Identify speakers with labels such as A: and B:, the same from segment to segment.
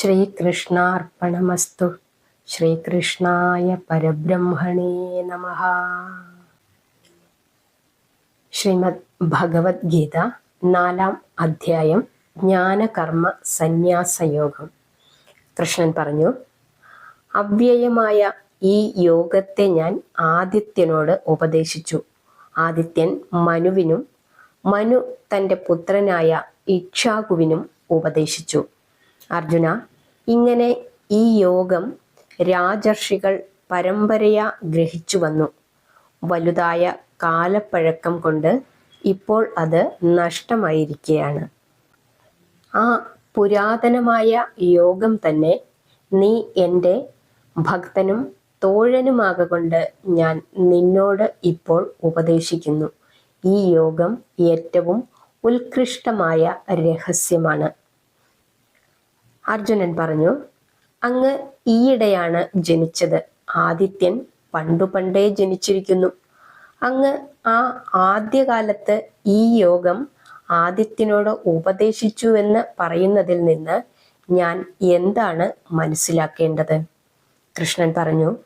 A: ശ്രീകൃഷ്ണാർപ്പണമസ്തു. ശ്രീകൃഷ്ണായ പരബ്രഹ്മണേ നമ. ശ്രീമദ് ഭഗവത്ഗീത നാലാം അധ്യായം ജ്ഞാനകർമ്മ സന്യാസയോഗം. കൃഷ്ണൻ പറഞ്ഞു അവ്യയമായ ഈ യോഗത്തെ ഞാൻ ആദിത്യനോട് ഉപദേശിച്ചു. ആദിത്യൻ മനുവിനും മനു തന്റെ പുത്രനായ ഇക്ഷാകുവിനും ഉപദേശിച്ചു. അർജുന ഇങ്ങനെ ഈ യോഗം രാജർഷികൾ പരമ്പരയാ ഗ്രഹിച്ചു വന്നു. വലുതായ കാലപ്പഴക്കം കൊണ്ട് ഇപ്പോൾ അത് നഷ്ടമായിരിക്കുകയാണ് ആ പുരാതനമായ യോഗം തന്നെ നീ എന്റെ ഭക്തനും തോഴനുമാകൊണ്ട് ഞാൻ നിന്നോട് ഇപ്പോൾ ഉപദേശിക്കുന്നു. ഈ യോഗം ഏറ്റവും ഉത്കൃഷ്ടമായ രഹസ്യമാണ്. അർജുനൻ പറഞ്ഞു അങ്ങ് ഈയിടെയാണ് ജനിച്ചത്. ആദിത്യൻ പണ്ടു പണ്ടേ ജനിച്ചിരിക്കുന്നു. അങ്ങ് ആ ആദ്യകാലത്ത് ഈ യോഗം ആദിത്യനോട് ഉപദേശിച്ചു എന്ന് പറയുന്നതിൽ നിന്ന് ഞാൻ എന്താണ് മനസ്സിലാക്കേണ്ടത്? കൃഷ്ണൻ പറഞ്ഞു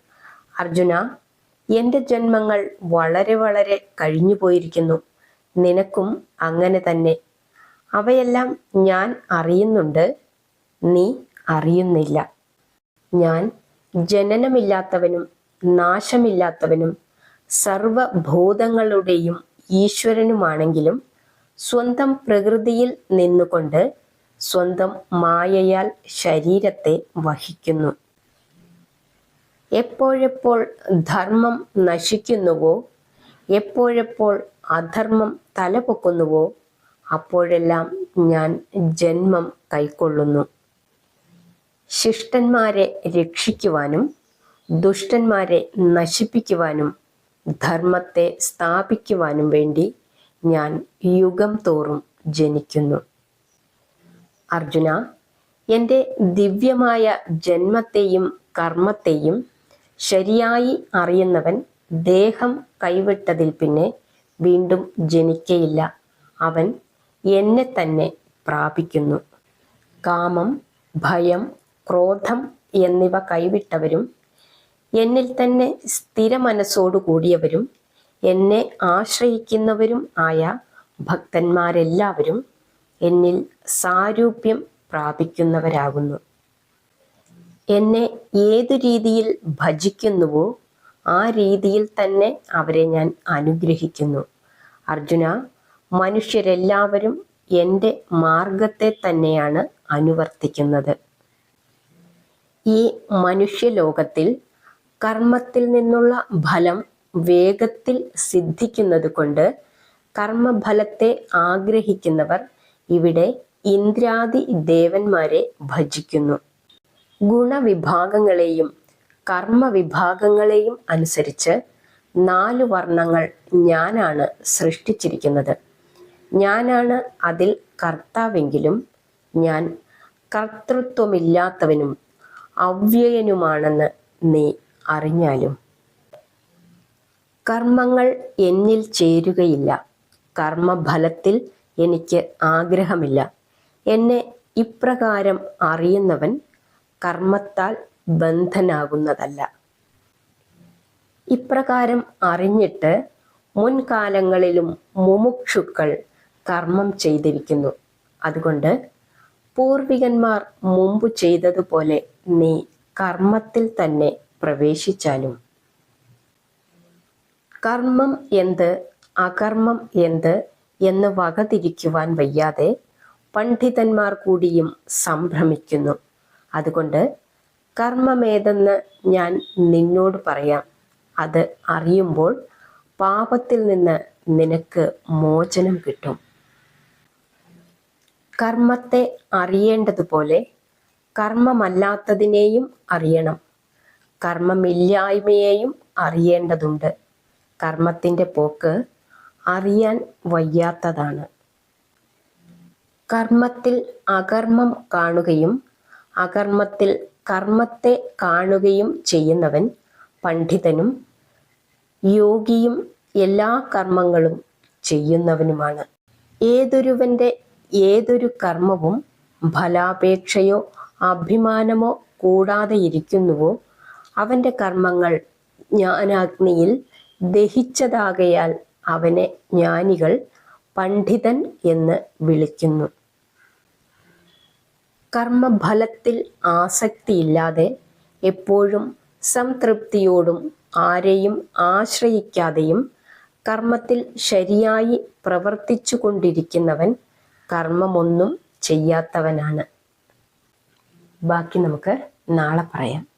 A: അർജുന എന്റെ ജന്മങ്ങൾ വളരെ വളരെ കഴിഞ്ഞു പോയിരിക്കുന്നു. നിനക്കും അങ്ങനെ തന്നെ. അവയെല്ലാം ഞാൻ അറിയുന്നുണ്ട്. നീ അറിയുന്നില്ല. ഞാൻ ജനനമില്ലാത്തവനും നാശമില്ലാത്തവനും സർവഭൂതങ്ങളുടെയും ഈശ്വരനുമാണെങ്കിലും സ്വന്തം പ്രകൃതിയിൽ നിന്നുകൊണ്ട് സ്വന്തം മായയാൽ ശരീരത്തെ വഹിക്കുന്നു. എപ്പോഴെപ്പോൾ ധർമ്മം നശിക്കുന്നുവോ എപ്പോഴെപ്പോൾ അധർമ്മം തലപൊക്കുന്നുവോ അപ്പോഴെല്ലാം ഞാൻ ജന്മം കൈക്കൊള്ളുന്നു. ശിഷ്ടന്മാരെ രക്ഷിക്കുവാനും ദുഷ്ടന്മാരെ നശിപ്പിക്കുവാനും ധർമ്മത്തെ സ്ഥാപിക്കുവാനും വേണ്ടി ഞാൻ യുഗം തോറും ജനിക്കുന്നു. അർജുന എന്റെ ദിവ്യമായ ജന്മത്തെയും കർമ്മത്തെയും ശരിയായി അറിയുന്നവൻ ദേഹം കൈവിട്ടതിൽ പിന്നെ വീണ്ടും ജനിക്കയില്ല. അവൻ എന്നെ തന്നെ പ്രാപിക്കുന്നു. കാമം ഭയം ക്രോധം എന്നിവ കൈവിട്ടവരും എന്നിൽ തന്നെ സ്ഥിര മനസ്സോടു കൂടിയവരും എന്നെ ആശ്രയിക്കുന്നവരും ആയ ഭക്തന്മാരെല്ലാവരും എന്നിൽ സാരൂപ്യം പ്രാപിക്കുന്നവരാകുന്നു. എന്നെ ഏതു രീതിയിൽ ഭജിക്കുന്നുവോ ആ രീതിയിൽ തന്നെ അവരെ ഞാൻ അനുഗ്രഹിക്കുന്നു. അർജുന മനുഷ്യരെല്ലാവരും എന്റെ മാർഗത്തെ തന്നെയാണ് അനുവർത്തിക്കുന്നത്. ഈ മനുഷ്യലോകത്തിൽ കർമ്മത്തിൽ നിന്നുള്ള ഫലം വേഗത്തിൽ സിദ്ധിക്കുന്നത് കൊണ്ട് കർമ്മഫലത്തെ ആഗ്രഹിക്കുന്നവർ ഇവിടെ ഇന്ദ്രാദി ദേവന്മാരെ ഭജിക്കുന്നു. ഗുണവിഭാഗങ്ങളെയും കർമ്മവിഭാഗങ്ങളെയും അനുസരിച്ച് നാല് വർണങ്ങൾ ഞാനാണ് സൃഷ്ടിച്ചിരിക്കുന്നത്. ഞാനാണ് അതിൽ കർത്താവെങ്കിലും ഞാൻ കർത്തൃത്വമില്ലാത്തവനും അവ്യയനുമാണെന്ന് നീ അറിഞ്ഞാലും കർമ്മങ്ങൾ എന്നിൽ ചേരുകയില്ല. കർമ്മഫലത്തിൽ എനിക്ക് ആഗ്രഹമില്ല. എന്നെ ഇപ്രകാരം അറിയുന്നവൻ കർമ്മത്താൽ ബന്ധനാകുന്നതല്ല. ഇപ്രകാരം അറിഞ്ഞിട്ട് മുൻകാലങ്ങളിലും മുമുക്ഷുക്കൾ കർമ്മം ചെയ്തിരിക്കുന്നു. അതുകൊണ്ട് പൂർവികന്മാർ മുമ്പ് ചെയ്തതുപോലെ നീ കർമ്മത്തിൽ തന്നെ പ്രവേശിച്ചാലും. കർമ്മം എന്ത് അകർമ്മം എന്ത് എന്ന് വകതിരിക്കുവാൻ വയ്യാതെ പണ്ഡിതന്മാർ കൂടിയും സംഭ്രമിക്കുന്നു. അതുകൊണ്ട് കർമ്മമേതെന്ന് ഞാൻ നിന്നോട് പറയാം. അത് അറിയുമ്പോൾ പാപത്തിൽ നിന്ന് നിനക്ക് മോചനം കിട്ടും. കർമ്മത്തെ അറിയേണ്ടതുപോലെ കർമ്മമല്ലാത്തതിനെയും അറിയണം. കർമ്മമില്ലായ്മയെയും അറിയേണ്ടതുണ്ട്. കർമ്മത്തിന്റെ പോക്ക് അറിയാൻ വയ്യാത്തതാണ്. കർമ്മത്തിൽ അകർമ്മം കാണുകയും അകർമ്മത്തിൽ കർമ്മത്തെ കാണുകയും ചെയ്യുന്നവൻ പണ്ഡിതനും യോഗിയും എല്ലാ കർമ്മങ്ങളും ചെയ്യുന്നവനുമാണ്. ഏതൊരുവന്റെ ഏതൊരു കർമ്മവും ഫലാപേക്ഷയോ അഭിമാനമോ കൂടാതെ ഇരിക്കുന്നുവോ അവന്റെ കർമ്മങ്ങൾ ജ്ഞാനാഗ്നിയിൽ ദഹിച്ചതാകയാൽ അവനെ ജ്ഞാനികൾ പണ്ഡിതൻ എന്ന് വിളിക്കുന്നു. കർമ്മഫലത്തിൽ ആസക്തിയില്ലാതെ എപ്പോഴും സംതൃപ്തിയോടും ആരെയും ആശ്രയിക്കാതെയും കർമ്മത്തിൽ ശരിയായി പ്രവർത്തിച്ചു കൊണ്ടിരിക്കുന്നവൻ കർമ്മമൊന്നും ചെയ്യാത്തവനാണ്. ബാക്കി നമുക്ക് നാളെ പറയാം.